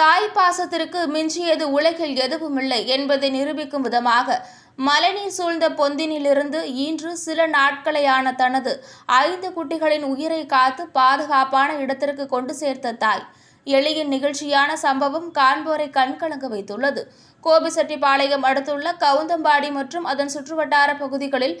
தாய் பாசத்திற்கு மிஞ்சியது உலகில் எதுவுமில்லை என்பதை நிரூபிக்கும் விதமாக மழைநீர் சூழ்ந்த பொந்தினிலிருந்து இன்று சில நாட்களையான தனது ஐந்து குட்டிகளின் உயிரை காத்து பாதுகாப்பான இடத்திற்கு கொண்டு சேர்த்த தாய். எளிய நிகழ்ச்சியான சம்பவம் காண்போரை கண்கலங்க வைத்துள்ளது. கோபிசெட்டிப்பாளையம் அடுத்துள்ள கவுந்தம்பாடி மற்றும் அதன் சுற்றுவட்டார பகுதிகளில்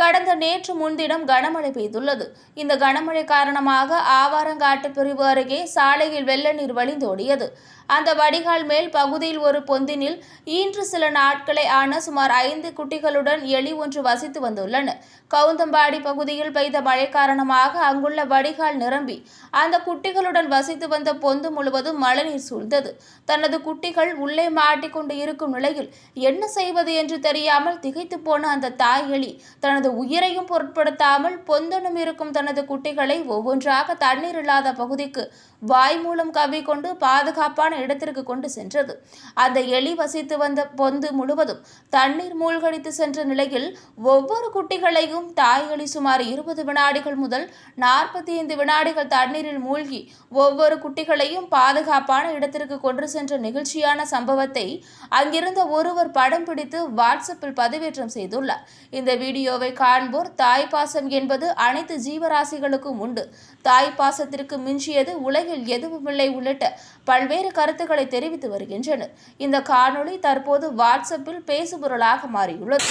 கடந்த நேற்று முன்தினம் கனமழை பெய்துள்ளது. இந்த கனமழை காரணமாக ஆவாரங்காட்டு பிரிவு அருகே சாலையில் வெள்ள நீர் வழிந்தோடியது. அந்த வடிகால் மேல் பகுதியில் ஒரு பொந்தினில் இன்று சில நாட்களை ஆன சுமார் ஐந்து குட்டிகளுடன் எலி ஒன்று வசித்து வந்துள்ளன. கவுந்தம்பாடி பகுதியில் பெய்த மழை காரணமாக அங்குள்ள வடிகால் நிரம்பி அந்த குட்டிகளுடன் வசித்து வந்த பொந்து முழுவதும் மழைநீர் சூழ்ந்தது. தனது குட்டிகள் உள்ளே மாட்டிக்கொண்டு இருக்கும் நிலையில் என்ன செய்வது என்று தெரியாமல் திகைத்து போன அந்த தாய் எலி தனது உயிரையும் பொருட்படுத்தாமல் பொந்தனும் இருக்கும் தனது குட்டிகளை ஒவ்வொன்றாக தண்ணீர் இல்லாத பகுதிக்கு வாய் மூலம் கவ்விக்கொண்டு பாதுகாப்பான இடத்திற்கு கொண்டு சென்றது. அந்த எலி வசித்து வந்த பொந்து முழுவதும் தண்ணீர் மூழ்கடித்து சென்ற நிலையில் ஒவ்வொரு குட்டிகளையும் தாய் எலி சுமார் இருபது வினாடிகள் முதல் நாற்பத்தி ஐந்து வினாடிகள் தண்ணீரில் மூழ்கி ஒவ்வொரு குட்டிகளையும் பாதுகாப்பான இடத்திற்கு கொண்டு சென்ற நிகழ்ச்சியான சம்பவத்தை அங்கிருந்த ஒருவர் படம் பிடித்து வாட்ஸ்அப்பில் பதிவேற்றம் செய்துள்ளார். இந்த வீடியோவை காண்போர் தாய் பாசம் என்பது அனைத்து ஜீவராசிகளுக்கும் உண்டு. தாய் பாசத்திற்கு மிஞ்சியது உலகில் எதுவுமில்லை உள்ளிட்ட பல்வேறு கருத்துக்களை தெரிவித்து வருகின்றனர். இந்த காணொளி தற்போது வாட்ஸ்அப்பில் பேசுபொருளாக மாறியுள்ளது.